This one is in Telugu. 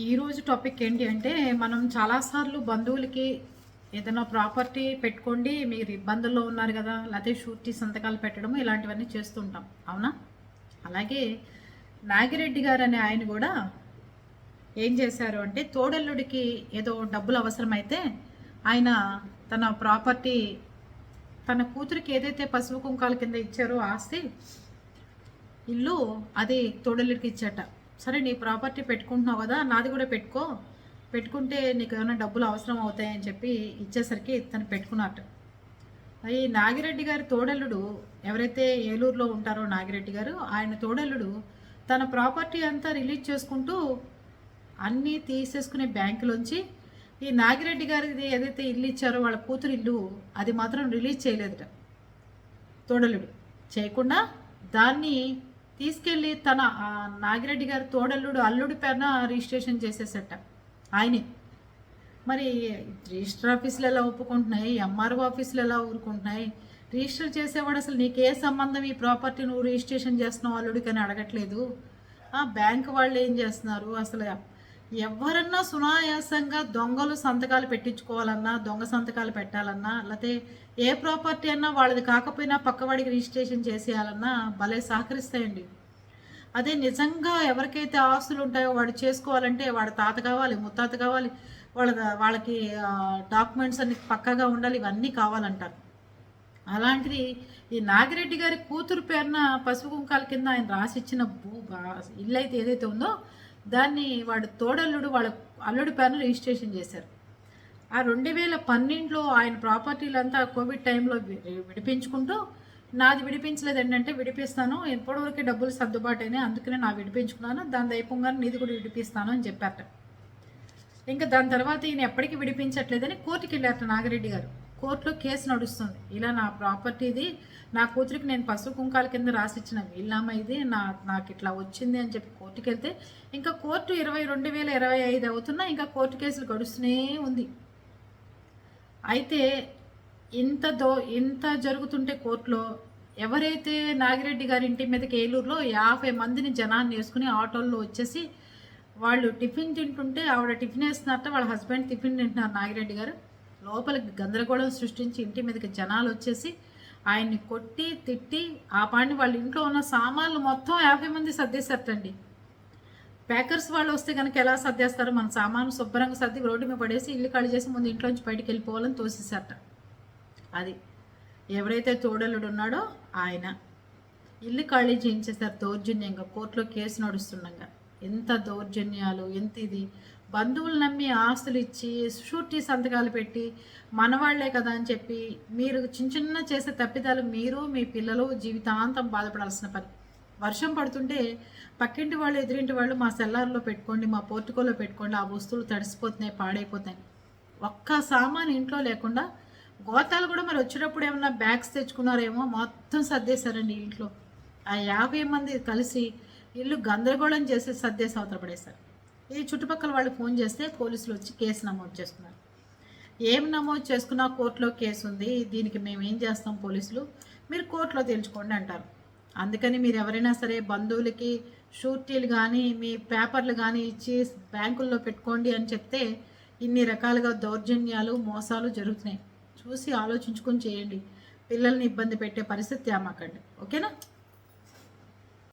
ఈరోజు టాపిక్ ఏంటి అంటే మనం చాలాసార్లు బంధువులకి ఏదైనా ప్రాపర్టీ పెట్టుకోండి మీరు ఇబ్బందుల్లో ఉన్నారు కదా లేకపోతే షూరిటీ సంతకాలు పెట్టడము ఇలాంటివన్నీ చేస్తుంటాం. అవునా? అలాగే నాగిరెడ్డి గారు అనే ఆయన కూడా ఏం చేశారు అంటే తోడల్లుడికి ఏదో డబ్బులు అవసరమైతే ఆయన తన ప్రాపర్టీ తన కూతురికి ఏదైతే పసుపు కుంకాల కింద ఇచ్చారో ఆస్తి ఇల్లు అది తోడల్లుడికి ఇచ్చట. సరే నీ ప్రాపర్టీ పెట్టుకుంటున్నావు కదా నాది కూడా పెట్టుకో. పెట్టుకుంటే నీకు ఏమైనా డబ్బులు అవసరం అవుతాయని చెప్పి ఇచ్చేసరికి తను పెట్టుకున్నట్టు. ఈ నాగిరెడ్డి గారి తోడల్లుడు ఎవరైతే ఏలూరులో ఉంటారో నాగిరెడ్డి గారు ఆయన తోడల్లుడు తన ప్రాపర్టీ అంతా రిలీజ్ చేసుకుంటూ అన్నీ తీసేసుకునే బ్యాంకులోంచి ఈ నాగిరెడ్డి గారిది ఏదైతే ఇల్లు ఇచ్చారో వాళ్ళ కూతురు ఇల్లు అది మాత్రం రిలీజ్ చేయలేదట తోడలుడు చేయకుండా దాన్ని తీసుకెళ్ళి తన నాగిరెడ్డి గారి తోడల్లుడు అల్లుడి పేరున రిజిస్ట్రేషన్ చేసేసట ఆయనే. మరి రిజిస్టర్ ఆఫీసులు ఎలా ఒప్పుకుంటున్నాయి? ఎంఆర్ఓ ఆఫీసులు ఎలా ఊరుకుంటున్నాయి? రిజిస్టర్ చేసేవాడు అసలు నీకే సంబంధం ఈ ప్రాపర్టీ నువ్వు రిజిస్ట్రేషన్ చేస్తున్నావు అల్లుడికి అని అడగట్లేదు. ఆ బ్యాంక్ వాళ్ళు ఏం చేస్తున్నారు? అసలు ఎవరన్నా సునాయాసంగా దొంగలు సంతకాలు పెట్టించుకోవాలన్నా దొంగ సంతకాలు పెట్టాలన్నా లేకపోతే ఏ ప్రాపర్టీ అన్నా వాళ్ళది కాకపోయినా పక్కవాడికి రిజిస్ట్రేషన్ చేసేయాలన్నా భలే సహకరిస్తాయండి. అదే నిజంగా ఎవరికైతే ఆస్తులు ఉంటాయో వాడు చేసుకోవాలంటే వాడి తాత కావాలి ముత్తాత కావాలి వాళ్ళ వాళ్ళకి డాక్యుమెంట్స్ అన్ని పక్కగా ఉండాలి ఇవన్నీ కావాలంటారు. అలాంటిది ఈ నాగిరెడ్డి గారి కూతురు పేరున పసుపు కుంకాల కింద ఆయన రాసిచ్చిన భూ బా- ఇల్లు అయితే ఏదైతే ఉందో దాన్ని వాడు తోడల్లుడు వాళ్ళ అల్లుడి పేరును రిజిస్ట్రేషన్ చేశారు. ఆ రెండు వేల పన్నెండులో ఆయన ప్రాపర్టీలంతా కోవిడ్ టైంలో వి- విడిపించుకుంటూ నాది విడిపించలేదు ఏంటంటే విడిపిస్తాను ఎప్పటివరకు డబ్బులు సర్దుబాటు అయినాయి అందుకనే నా విడిపించుకున్నాను దాని అయిపోగానే నీది కూడా విడిపిస్తాను అని చెప్పారట. ఇంకా దాని తర్వాత ఈయన ఎప్పటికీ విడిపించట్లేదని కోర్టుకి వెళ్ళారట నాగిరెడ్డి గారు. కోర్టులో కేసు నడుస్తుంది. ఇలా నా ప్రాపర్టీది నా కూతురికి నేను పసుపు కుంకాల కింద రాసిచ్చిన వీళ్ళమ్మ ఇది నా నాకు ఇట్లా వచ్చింది అని చెప్పి కోర్టుకి వెళ్తే ఇంకా కోర్టు ఇరవై రెండు వేల ఇరవై ఐదు అవుతున్నా ఇంకా కోర్టు కేసులు గడుస్తూనే ఉంది. అయితే ఇంత దో ఇంత జరుగుతుంటే కోర్టులో ఎవరైతే నాగిరెడ్డి గారి ఇంటి మీదకి ఏలూరులో యాభై మందిని జనాన్ని వేసుకుని ఆటోల్లో వచ్చేసి వాళ్ళు టిఫిన్ తింటుంటే ఆవిడ టిఫిన్ వేస్తున్నారట వాళ్ళ హస్బెండ్ టిఫిన్ తింటున్నారు నాగిరెడ్డి గారు. లోపల గందరగోళం సృష్టించి ఇంటి మీదకి జనాలు వచ్చేసి ఆయన్ని కొట్టి తిట్టి ఆ పాడిని వాళ్ళ ఇంట్లో ఉన్న సామాన్లు మొత్తం యాభై మంది సర్దేశారటండి. ప్యాకర్స్ వాళ్ళు వస్తే కనుక ఎలా సర్దేస్తారు మన సామాను శుభ్రంగా సర్ది రోడ్డు మీద పడేసి ఇల్లు ఖాళీ చేసి ముందు ఇంట్లోంచి బయటికి వెళ్ళిపోవాలని తోసేసారట అది ఎవరైతే తోడలుడు ఉన్నాడో ఆయన. ఇల్లు ఖాళీ చేయించేసారు దౌర్జన్యంగా కోర్టులో కేసు నడుస్తుండగా. ఎంత దౌర్జన్యాలు ఎంత ఇది. బంధువులు నమ్మి ఆస్తులు ఇచ్చి షూరిటీ సంతకాలు పెట్టి మనవాళ్ళే కదా అని చెప్పి మీరు చిన్న చిన్న చేసే తప్పిదాలు మీరు మీ పిల్లలు జీవితాంతం బాధపడాల్సిన పని. వర్షం పడుతుంటే పక్కింటి వాళ్ళు ఎదురింటి వాళ్ళు మా సెల్లార్లో పెట్టుకోండి మా పోర్టుకోలో పెట్టుకోండి ఆ వస్తువులు తడిసిపోతున్నాయి పాడైపోతాయి ఒక్క సామాన్ ఇంట్లో లేకుండా గోతాలు కూడా మరి వచ్చేటప్పుడు ఏమన్నా బ్యాగ్స్ తెచ్చుకున్నారేమో మొత్తం సర్దేశారండి ఇంట్లో. ఆ యాభై మంది కలిసి ఇల్లు గందరగోళం చేసి సర్దేసి అవతల పడేశారు. ఈ చుట్టుపక్కల వాళ్ళు ఫోన్ చేస్తే పోలీసులు వచ్చి కేసు నమోదు చేసుకున్నారు ఏం నమోదు చేసుకున్నా కోర్టులో కేసు ఉంది దీనికి మేము ఏం చేస్తాం పోలీసులు? మీరు కోర్టులో తేల్చుకోండి అంటారు. అందుకని మీరు ఎవరైనా సరే బంధువులకి షూరిటీలు కానీ మీ పేపర్లు కానీ ఇచ్చి బ్యాంకుల్లో పెట్టుకోండి అని చెప్తే ఇన్ని రకాలుగా దౌర్జన్యాలు మోసాలు జరుగుతున్నాయి. చూసి ఆలోచించుకొని చేయండి. పిల్లల్ని ఇబ్బంది పెట్టే పరిస్థితి తేమాకండి ఓకేనా?